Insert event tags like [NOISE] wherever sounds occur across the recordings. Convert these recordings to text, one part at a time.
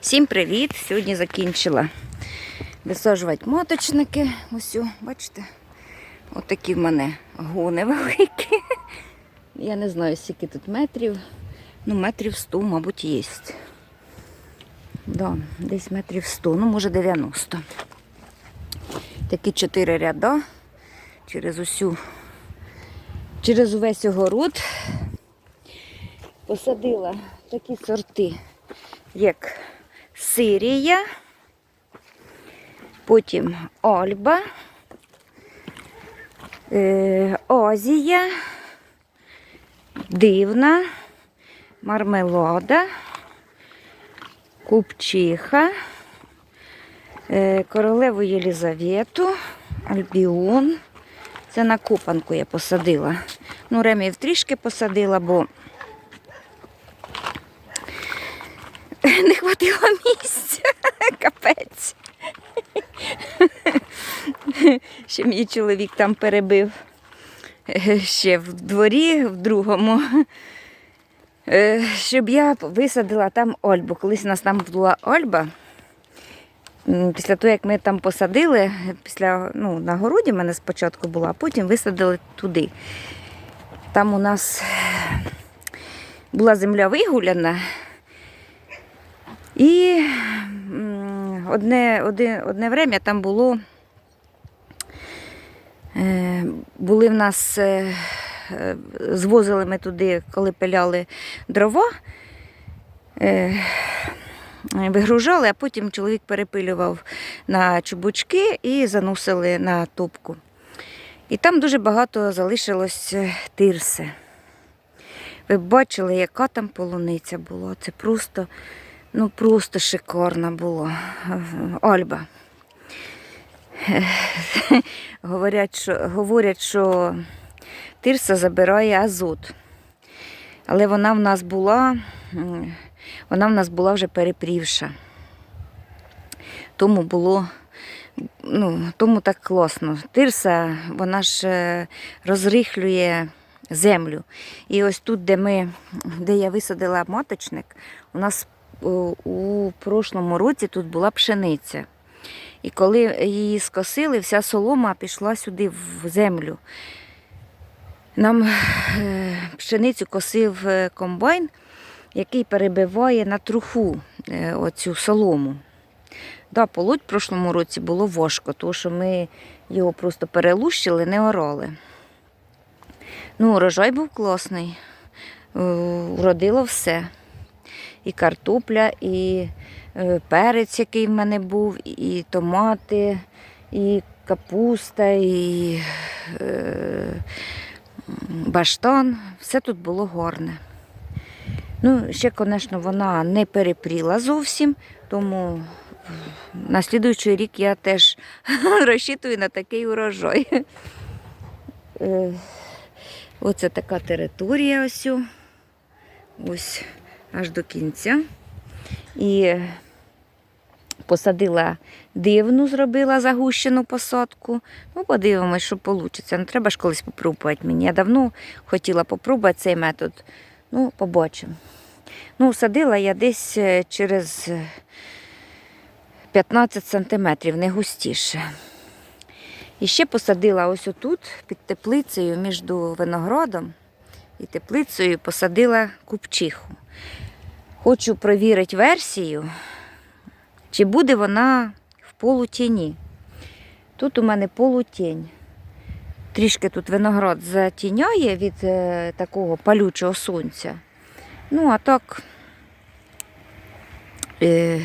Всім привіт! Сьогодні закінчила висаджувати моточники. Ось, бачите? Отакі в мене гони [LAUGHS] великі. Я не знаю, скільки тут метрів. Ну, метрів 100, мабуть, є. Да, десь метрів 100, ну, може 90. Такі чотири ряда через усю, через увесь огород. Посадила такі сорти, як Сирія, потім Ольба, е, Озія, Дивна, Мармелода, Купчиха, е, Королеву Єлізавету, Альбіон. Це на купанку я посадила. Ну, ремів трішки посадила, бо [LAUGHS] Капець. [LAUGHS] Ще мій чоловік там перебив [LAUGHS] ще в дворі, в другому. Е, Щоб я висадила там Ольбу. Колись у нас там була Ольба. Після того, як ми там посадили, після, ну, на городі в мене спочатку була, а потім висадили туди. Там у нас була земля вигуляна. І одне, одне, одне время там було. Е, були в нас, е, е, звозили ми туди, коли пиляли дрова, вигружали, а потім чоловік перепилював на чубучки і заносили на топку. І там дуже багато залишилось тирси. Ви бачили, яка там полуниця була. Це просто, ну просто шикарна була. Ольба. Говорять, що, говорять, що тирса забирає азот. Але вона в нас була, вона в нас була вже перепрівша. Тому було, ну, тому так класно. Тирса, вона ж е, розрихлює землю. І ось тут, де ми, де я висадила маточник, у нас у прошлому році тут була пшениця. І коли її скосили, вся солома пішла сюди в землю. Нам е, пшеницю косив е, комбайн, який перебиває на труху е, оцю солому. Да, полоть в прошлому році було важко, тому що ми його просто перелущили, не орали. Ну, урожай був класний. Е, Уродило все. І картопля, і е, перець, який в мене був, і томати, і капуста, і е, баштан. Все тут було гарне. Ну, ще, звісно, вона не перепріла зовсім, тому на слідуючий рік я теж [LAUGHS] розчитую на такий урожай. Е, Оце така територія ось. Ось аж до кінця. І посадила дивну, зробила загущену посадку. Ну, подивимось, що вийде. Ну, треба ж колись спробувати мені. Я давно хотіла спробувати цей метод. Ну, побачимо. Ну, садила я десь е, через е, 15 сантиметрів, не густіше. І ще посадила ось отут, під теплицею, між виноградом і теплицею посадила купчиху. Хочу провірити версію, чи буде вона в полутіні. Тут у мене полутінь. Трішки тут виноград затіняє від е, такого палючого сонця. Ну, а так е,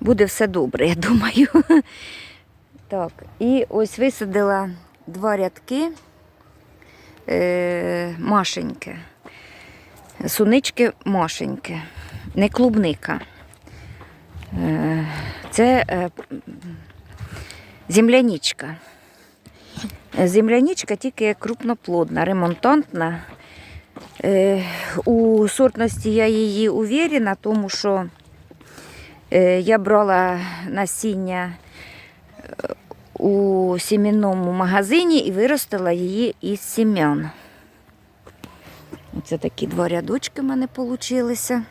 буде все добре, [LAUGHS] я думаю. Так, і ось висадила два рядки е, машеньки. Сунички машеньки, не клубника. Е, це е, земляничка. Земляничка тільки крупноплодна, ремонтантна. Е, у сортності я її уверена, тому що е, я брала насіння е, у сім'яному магазині і виростила її із сім'ян. Оце такі два рядочки в мене вийшли.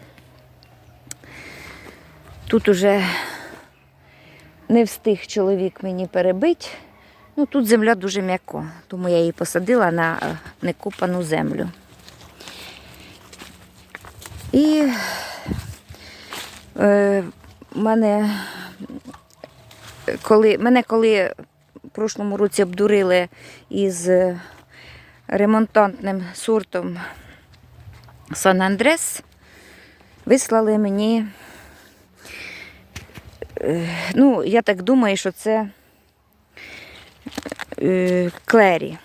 Тут уже не встиг чоловік мені перебити. Ну, тут земля дуже м'яко, тому я її посадила на е, некопану землю. І е, мене, коли, мене коли в прошлому році обдурили із е, ремонтантним сортом Сан Андрес, вислали мені, е, ну, я так думаю, що це е, клері.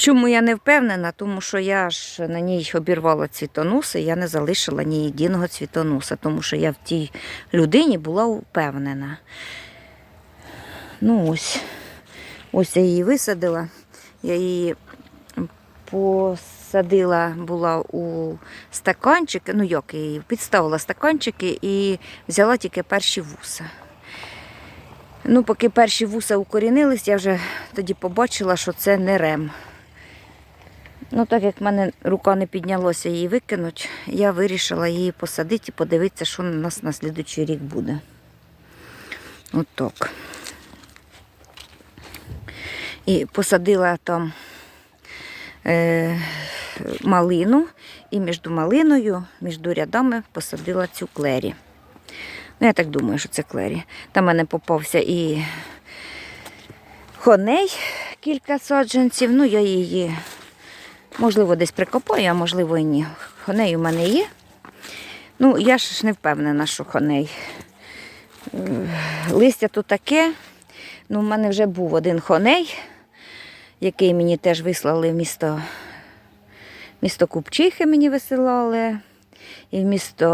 Чому я не впевнена? Тому що я ж на ній обірвала цвітоноси, я не залишила ні єдиного цвітоноса, тому що я в тій людині була впевнена. Ну ось, ось я її висадила. Я її посадила була у стаканчики, ну як я її, підставила стаканчики і взяла тільки перші вуса. Ну, поки перші вуса укорінились, я вже тоді побачила, що це не рем. Ну, так як в мене рука не піднялася її викинути, я вирішила її посадити і подивитися, що у нас на слідуючий рік буде. Отак. І посадила там е, малину, і між малиною, між рядами посадила цю клері. Ну, я так думаю, що це клері. Там мене попався і хоней кілька саджанців. Ну, я її, можливо, десь прикопаю, а можливо і ні. Хоней у мене є. Ну, я ж не впевнена, що хоней. Е, Листя тут таке. Ну, в мене вже був один хоней, який мені теж вислали в місто, місто Купчихи мені висилали. І в місто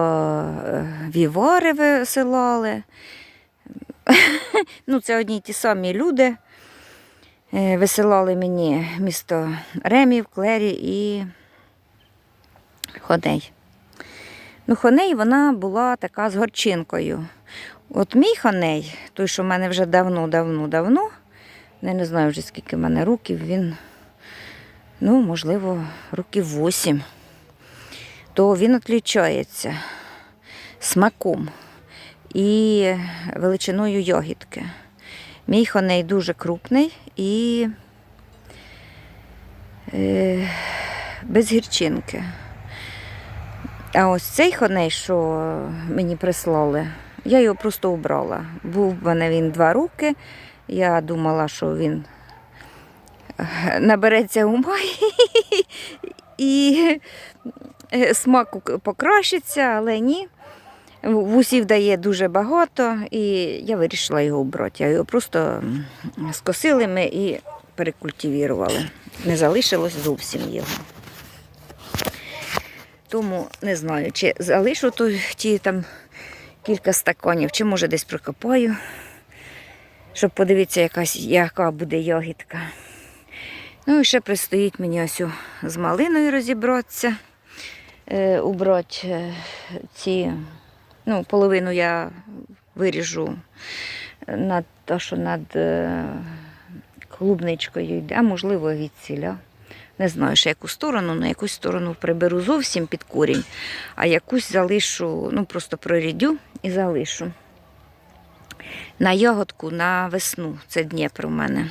е, Вівори висилали. [LAUGHS] ну, це одні й ті самі люди. Е, Висилали мені місто Ремів, Клері і Хоней. Ну, Хоней вона була така з горчинкою. От мій хоней, той, що в мене вже давно-давно-давно, я не знаю вже скільки в мене років, він, ну, можливо, років 8 то він відлічається смаком і величиною йогітки. Мій хоней дуже крупний і е, без гірчинки. А ось цей хоней, що мені прислали, я його просто убрала. Був в мене він два роки. Я думала, що він е, набереться ума [LAUGHS] і е, смак покращиться, але ні. Вусів дає дуже багато, і я вирішила його обрати. Я його просто скосили ми і перекультивірували. Не залишилось зовсім його. Тому не знаю, чи залишу то, ті там кілька стаканів, чи може десь прокопаю, щоб подивитися, якась, яка буде ягідка. Ну і ще предстоїть мені ось з малиною розібратися, е, убрати е, ці, ну, половину я виріжу над то, що над е, клубничкою йде, а можливо від ціля. Не знаю, ще яку сторону, на якусь сторону приберу зовсім під корінь, а якусь залишу, ну просто прорідю і залишу. На ягодку на весну, це Дніпро у мене.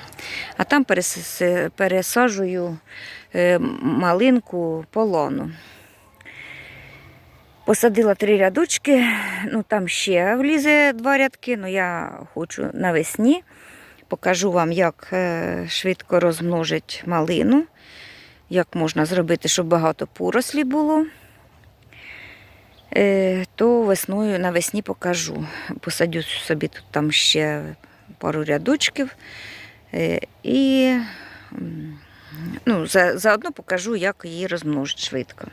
А там пересаджую е, малинку полону. Посадила три рядочки, ну там ще влізе два рядки, але я хочу навесні. Покажу вам, як е, швидко розмножить малину, як можна зробити, щоб багато порослі було. Е, То весною навесні покажу. Посадю собі тут там ще пару рядочків. Е, І ну, заодно покажу, як її розмножити швидко.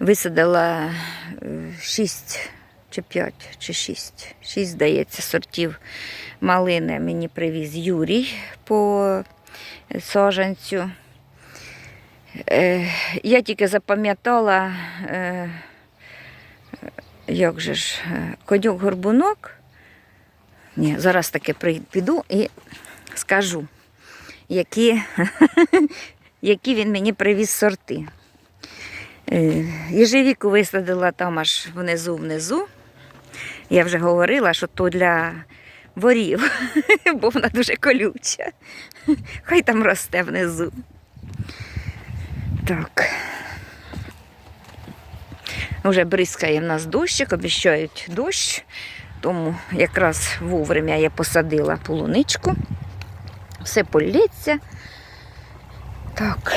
Висадила 6 чи 5 чи 6. 6, здається, сортів малини мені привіз Юрій по саженцю. Е, Я тільки запам'ятала, е, як же ж, е, конюк-горбунок. Ні, зараз таки при- піду і скажу, які, [LAUGHS] які він мені привіз сорти. Е, Єжевіку висадила там аж внизу внизу. Я вже говорила, що то для ворів, [LAUGHS] бо вона дуже колюча. Хай там росте внизу. Так. Вже бризкає в нас дощик, обіщають дощ, тому якраз вовремя я посадила полуничку. Все полється. Так.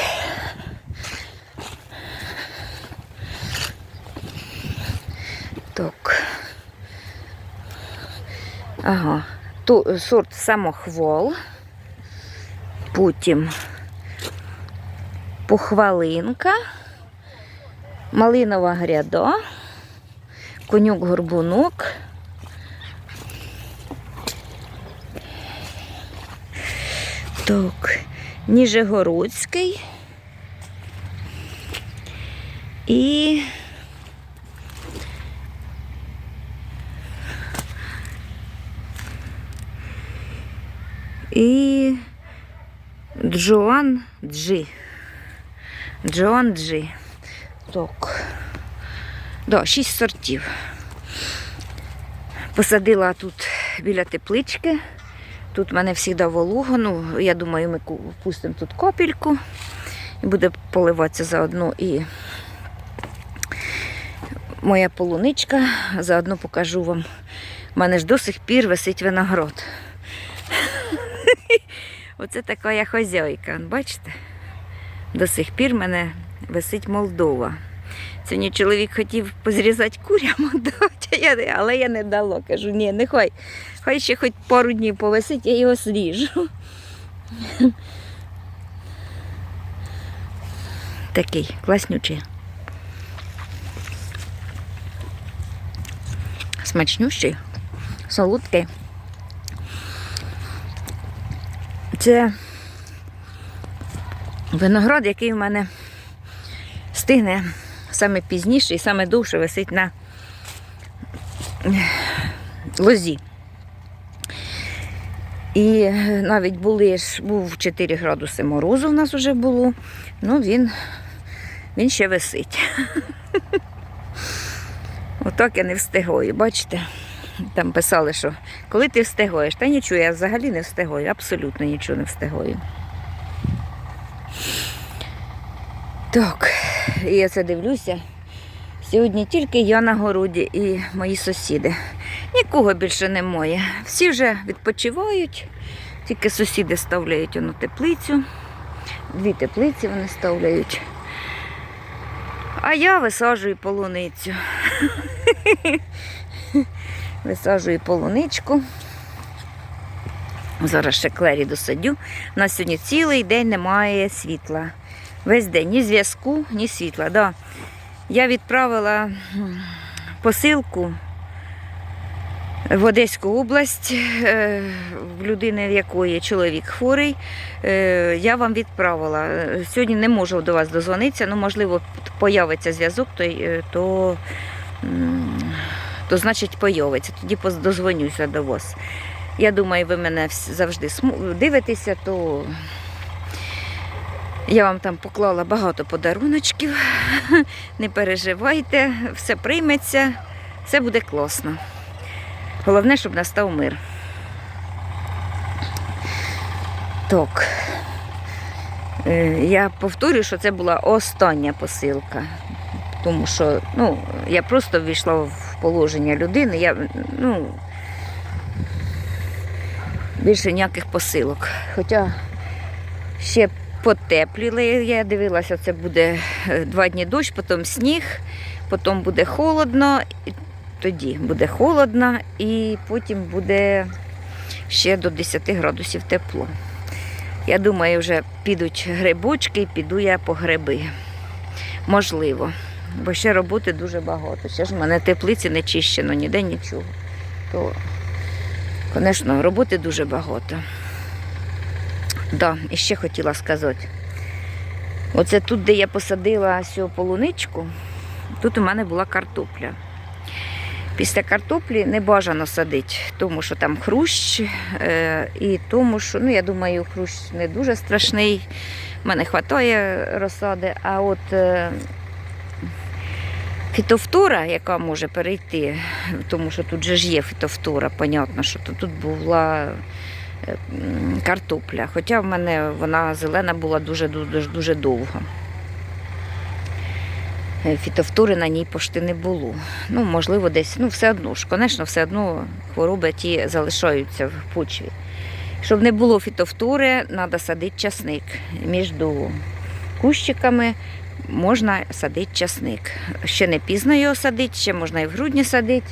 Так. Ага. Ту, сорт самохвол. Потім похвалинка, малинова гряда, конюк-горбунок. Так, Ніжегородський. І і Джоан Джі. Джоан Джі. Так. Да, шість сортів. Посадила тут біля теплички. Тут в мене завжди волого. Ну, я думаю, ми пустимо тут копільку. І буде поливатися заодно і моя полуничка. Заодно покажу вам. У мене ж до сих пір висить виноград. Оце така я хозяйка. Бачите? До сих пір мене висить Молдова. Сьогодні чоловік хотів позрізати курям [LAUGHS] але я не дала. Кажу, ні, нехай. Хай ще хоч пару днів повисить, я його зріжу. [LAUGHS] Такий класнючий. Смачнющий, солодкий. Це виноград, який в мене стигне саме пізніше і саме довше висить на лозі. І навіть були ж, був 4 градуси морозу в нас вже було, ну він, він ще висить. [LAUGHS] Отак я не встигаю, бачите? Там писали, що коли ти встигаєш, та нічого, я взагалі не встигаю, абсолютно нічого не встигаю. Так, і я це дивлюся. Сьогодні тільки я на городі і мої сусіди. Нікого більше немає. Всі вже відпочивають, тільки сусіди ставляють ону теплицю. Дві теплиці вони ставляють. А я висаджую полуницю. [LAUGHS] Висаджую полуничку. Зараз ще клері досадю. У нас сьогодні цілий день немає світла. Весь день ні зв'язку, ні світла. Да. Я відправила посилку в Одеську область, е, в людини, в якої чоловік хворий. Е, Я вам відправила. Сьогодні не можу до вас дозвонитися, ну, можливо, появиться зв'язок, то, е, то, значить появиться. Тоді дозвонюся до вас. Я думаю, ви мене завжди дивитеся, то я вам там поклала багато подаруночків. [LAUGHS] Не переживайте, все прийметься, все буде класно. Головне, щоб настав мир. Так. Е, Я повторюю, що це була остання посилка. Тому що ну, я просто ввійшла в положення людини. Я, ну, більше ніяких посилок. Хоча ще потепліли. Я дивилася, це буде е, два дні дощ, потім сніг, потім буде холодно, тоді буде холодно, і потім буде ще до 10 градусів тепло. Я думаю, вже підуть грибочки, піду я по гриби. Можливо. Бо ще роботи дуже багато. Ще ж в мене теплиці не чищено, ніде нічого. То, звісно, роботи дуже багато. Да, і ще хотіла сказати. Оце тут, де я посадила цю полуничку, тут у мене була картопля. Після картоплі не бажано садити, тому що там хрущ, е, і тому що, ну я думаю, хрущ не дуже страшний. в мене вистачає розсади, а от е, Фітовтура, яка може перейти, тому що тут же ж є фітовтура, понятно, що тут була е, картопля. Хоча в мене вона зелена була дуже дуже, дуже довго. Е, Фітовтури на ній пошти не було. Ну, можливо, десь, ну, все одно ж, звісно, все одно хвороби ті залишаються в почві. Щоб не було фітовтури, треба садити часник. Між кущиками можна садити часник. Ще не пізно його садити, ще можна і в грудні садити.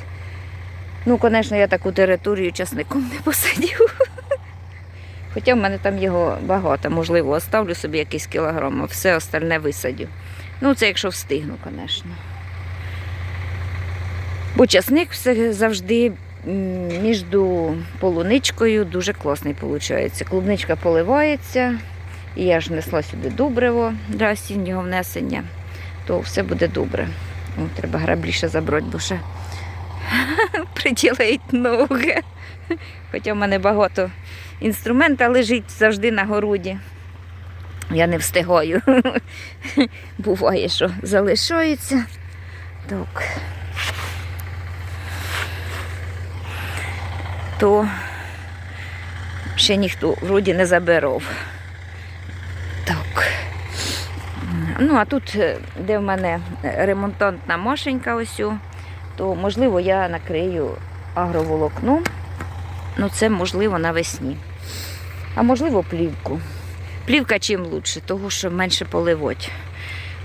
Ну, звісно, я таку територію часником не посадю. [LAUGHS] Хоча в мене там його багато, можливо, оставлю собі якийсь кілограм, а все остальне висадю. Ну, це якщо встигну, звісно. Бо часник завжди між полуничкою дуже класний виходить. Клубничка поливається, і я ж несла сюди добриво для осіннього внесення, то все буде добре. О, треба грабліше забрати, бо ще [LAUGHS] приділають ноги. Хоча в мене багато інструмента лежить завжди на городі. Я не встигаю. [LAUGHS] Буває, що залишається. Так. То ще ніхто вроді не забирав. Так. Ну, а тут, е, де в мене ремонтантна машенька ось, то можливо я накрию агроволокно. Ну, це можливо навесні. А можливо плівку. Плівка чим лучше, того що менше поливать.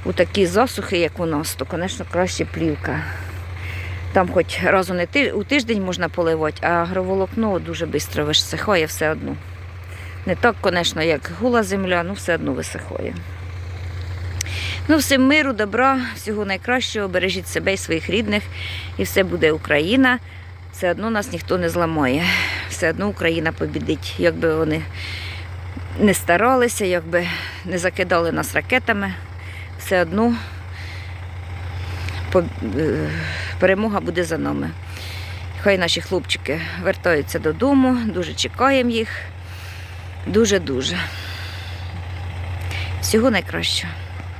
У такі засухи, як у нас, то, звісно, краще плівка. Там хоч ти- у тиждень можна поливати, а агроволокно дуже швидко висихає все одно. Не так, звісно, як гула земля, ну все одно висихає. Ну, всім миру, добра, всього найкращого, бережіть себе і своїх рідних, і все буде Україна. Все одно нас ніхто не зламає. Все одно Україна побідить. Якби вони не старалися, якби не закидали нас ракетами, все одно е, перемога буде за нами. Хай наші хлопчики вертаються додому, дуже чекаємо їх. Дуже-дуже. Всього найкращого.